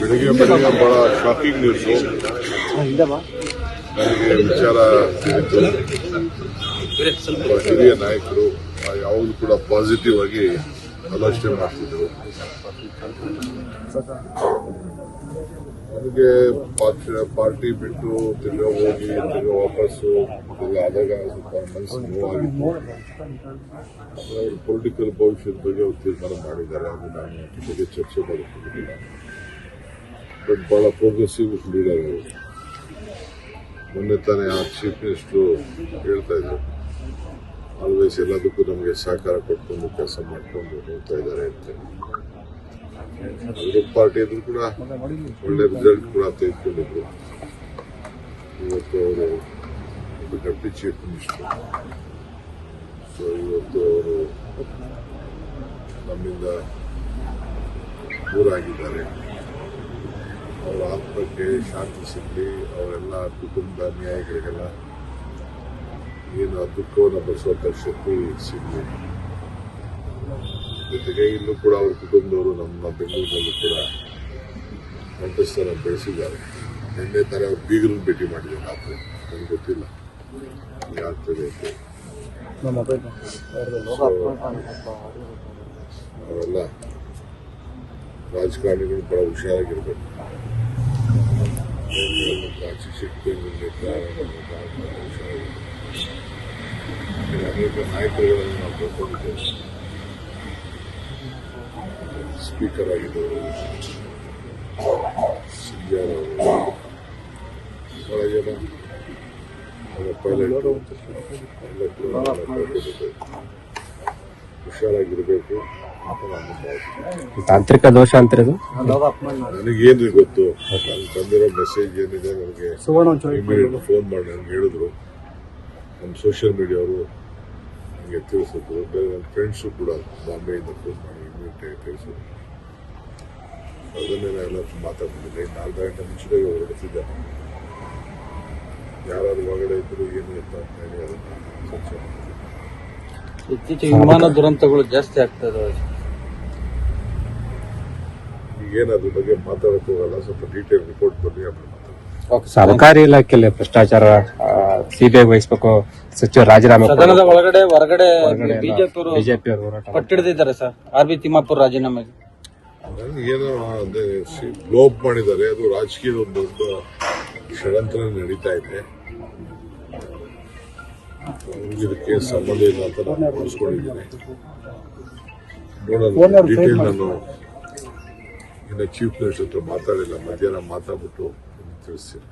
ಬೆಳಿಗ್ಗೆ ಬೆಳಿಗ್ಗೆ ಬಹಳ ಶಾಕಿಂಗ್ ನ್ಯೂಸ್ ನನಗೆ ವಿಚಾರ ತಿಳಿದು ಹಿರಿಯ ನಾಯಕರು ಯಾವಾಗಲೂ ಕೂಡ ಪಾಸಿಟಿವ್ ಆಗಿ ಆಲೋಚನೆ ಮಾಡ್ತಿದ್ರು. ನನಗೆ ಪಾರ್ಟಿ ಬಿಟ್ಟು ತಿರ್ಗಾ ಹೋಗಿ, ತಿರ್ಗಾ ವಾಪಸ್ಸು ಎಲ್ಲ ಆದಾಗ ಸ್ವಲ್ಪ ಮನಸ್ಸು ನೋವಾಗಿತ್ತು. ಪೊಲಿಟಿಕಲ್ ಭವಿಷ್ಯದ ಬಗ್ಗೆ ತೀರ್ಮಾನ ಮಾಡಿದ್ದಾರೆ, ಅದು ನಾನು ಜೊತೆಗೆ ಚರ್ಚೆ ಮಾಡೋಕ್ಕೋಗಿಲ್ಲ ಬಟ್ ಬಹಳ ಪ್ರೋಗ್ರೆಸಿವ್ ಲೀಡರ್ ಅವರು. ಮೊನ್ನೆ ತಾನೇ ಆ ಚೀಫ್ ಮಿನಿಸ್ಟರ್ ಹೇಳ್ತಾ ಇದ್ರು. ಆಲ್ವೇಸ್ ಎಲ್ಲದಕ್ಕೂ ನಮಗೆ ಸಹಕಾರ ಕೊಟ್ಕೊಂಡು ಕೆಲಸ ಮಾಡ್ಕೊಂಡು ಹೋಗ್ತಾ ಇದ್ದಾರೆ ಅಂತ. ವಿರೋಧ ಪಾರ್ಟಿ ಇದ್ರು ಕೂಡ ಒಳ್ಳೆ ರಿಸಲ್ಟ್ ಕೂಡ ತೆಗೆದುಕೊಂಡಿದ್ರು. ಇವತ್ತು ಅವರು ಡೆಪ್ಯೂಟಿ ಚೀಫ್ ಮಿನಿಸ್ಟರ್ ಸೊ ಇವತ್ತು ಅವರು ನಮ್ಮಿಂದ ದೂರ ಆಗಿದ್ದಾರೆ. ಅವರ ಆತ್ಮಕ್ಕೆ ಶಾಂತಿ ಸಿಗಲಿ ಅವರೆಲ್ಲ ಕುಟುಂಬ ನ್ಯಾಯಗಳಿಗೆಲ್ಲ ಏನು ಆ ದುಃಖವನ್ನು ಬರೆಸುವಂಥ ಶಕ್ತಿ ಸಿಗಲಿ. ಜೊತೆಗೆ ಇಲ್ಲೂ ಕೂಡ ಅವ್ರ ಕುಟುಂಬದವರು ನಮ್ಮ ಬೆಂಗಳೂರಿನಲ್ಲಿ ಕೂಡ ಕಂಠಸ್ಥನ ಬೆಳೆಸಿದ್ದಾರೆ. ನಿನ್ನೆ ತರ ಅವ್ರು ಬೀಗರನ್ನ ಭೇಟಿ ಮಾಡಿದ್ದಾರೆ ರಾತ್ರಿ. ನನಗೆ ಗೊತ್ತಿಲ್ಲ. ಆಗ್ತದೆ ಅವರೆಲ್ಲ ರಾಜಕಾರಣಿಗಳು ಬಹಳ ಹುಷಾರಾಗಿರ್ಬೇಕು. ಸಿಕ್ಕಿದ್ರೆ ಹುಷಾರಾಗಿರ್ಬೇಕು ಅನೇಕ ನಾಯಕರುಗಳನ್ನು ನಾವು ಕಳ್ಕೊಂಡಿದ್ದೇವೆ ಸ್ಪೀಕರ್ ಆಗಿದ್ದವರು ಸಿಂಜಾರ್ ಅವರು ಬಹಳ ಜನ ಪೈಲಟ್ ಕಳ್ಕೊಂಡಿದ್ದೇವೆ ಹುಷಾರಾಗಿರ್ಬೇಕು ತಾಂತ್ರಿಕ ದೋಷ ಅಂತಿರೋದು ನನಗೇನು ಗೊತ್ತು? ನಾನು ತಂದಿರೋ ಮೆಸೇಜ್ ಏನಿದೆ ನನಗೆ ಇಮಿಡಿಯೇಟ್ ಫೋನ್ ಮಾಡಿ ನನಗೆ ಹೇಳಿದ್ರು. ನಮ್ಮ ಸೋಷಿಯಲ್ ಮೀಡಿಯಾ ಅವರು ನನಗೆ ತಿಳಿಸಿದ್ರು. ಬೇರೆ ನನ್ನ ಫ್ರೆಂಡ್ಸು ಕೂಡ ಬಾಂಬೆಯಿಂದ ಫೋನ್ ಮಾಡಿ ಇಮಿಡಿಯೇಟ್ ತಿಳಿಸಿದ್ರು. ಅದನ್ನೇ ನಾನು ಎಲ್ಲ ಮಾತಾಡ್ತಿದ್ದೆ ನಾಲ್ಕು ಗಂಟೆ ಮುಂಚಿದಾಗ ಹೊರಡ್ತಿದ್ದೆ ಯಾರು ಒಳಗಡೆ ಇದ್ರು ಏನು ಅಂತ ಹೇಳಿ ಅದನ್ನ ಇತ್ತೀಚೆಗೆ ವಿಮಾನ ದುರಂತಗಳು ಜಾಸ್ತಿ ಆಗ್ತಾ ಇದಾವೆ. ಈಗೇನು ಅದ್ರ ಬಗ್ಗೆ ಮಾತಾಡಕ್ಕೆ ಹೋಗಲ್ಲ ಸ್ವಲ್ಪ ಡೀಟೇಲ್ ರಿಪೋರ್ಟ್ ಬರಲಿ ಆಮೇಲೆ ಸರ್ಕಾರಿ ಇಲಾಖೆಯಲ್ಲಿ ಭ್ರಷ್ಟಾಚಾರ ಸಿಬಿಐ ವಹಿಸಬೇಕು. ಸಚಿವ ರಾಜೀನಾಮೆ ಸದನದ ಒಳಗಡೆ ಹೊರಗಡೆ ಬಿಜೆಪಿ ಅವರು ಬಿಜೆಪಿ ಅವರು ಹೋರಾಟ ಸರ್ ಆರ್ ಬಿ ತಿಮ್ಮಾಪುರ್ ರಾಜೀನಾಮೆಗೆ. ಏನೋ ಅದೇ ಗ್ಲೋಬ್ ಮಾಡಿದ್ದಾರೆ. ಅದು ರಾಜಕೀಯದ ಒಂದು ದೊಡ್ಡ ಷಡ್ಯಂತ್ರ ನಡೀತಾ ಇದೆ. ಇದಕ್ಕೆ ಸಂಬಂಧ ಇಲ್ಲ ಅಂತ ನಾನು ಭಾವಿಸ್ಕೊಂಡಿದ್ದೀನಿ ನೋಡೋಣ. ಡೀಟೇಲ್ ನಾನು ಇನ್ನು ಚೀಫ್ ಮಿನಿಸ್ಟರ್ ಹತ್ರ ಮಾತಾಡಿಲ್ಲ ಮಧ್ಯಾಹ್ನ ಮಾತಾಡ್ಬಿಟ್ಟು ತಿಳಿಸ್ತೀನಿ.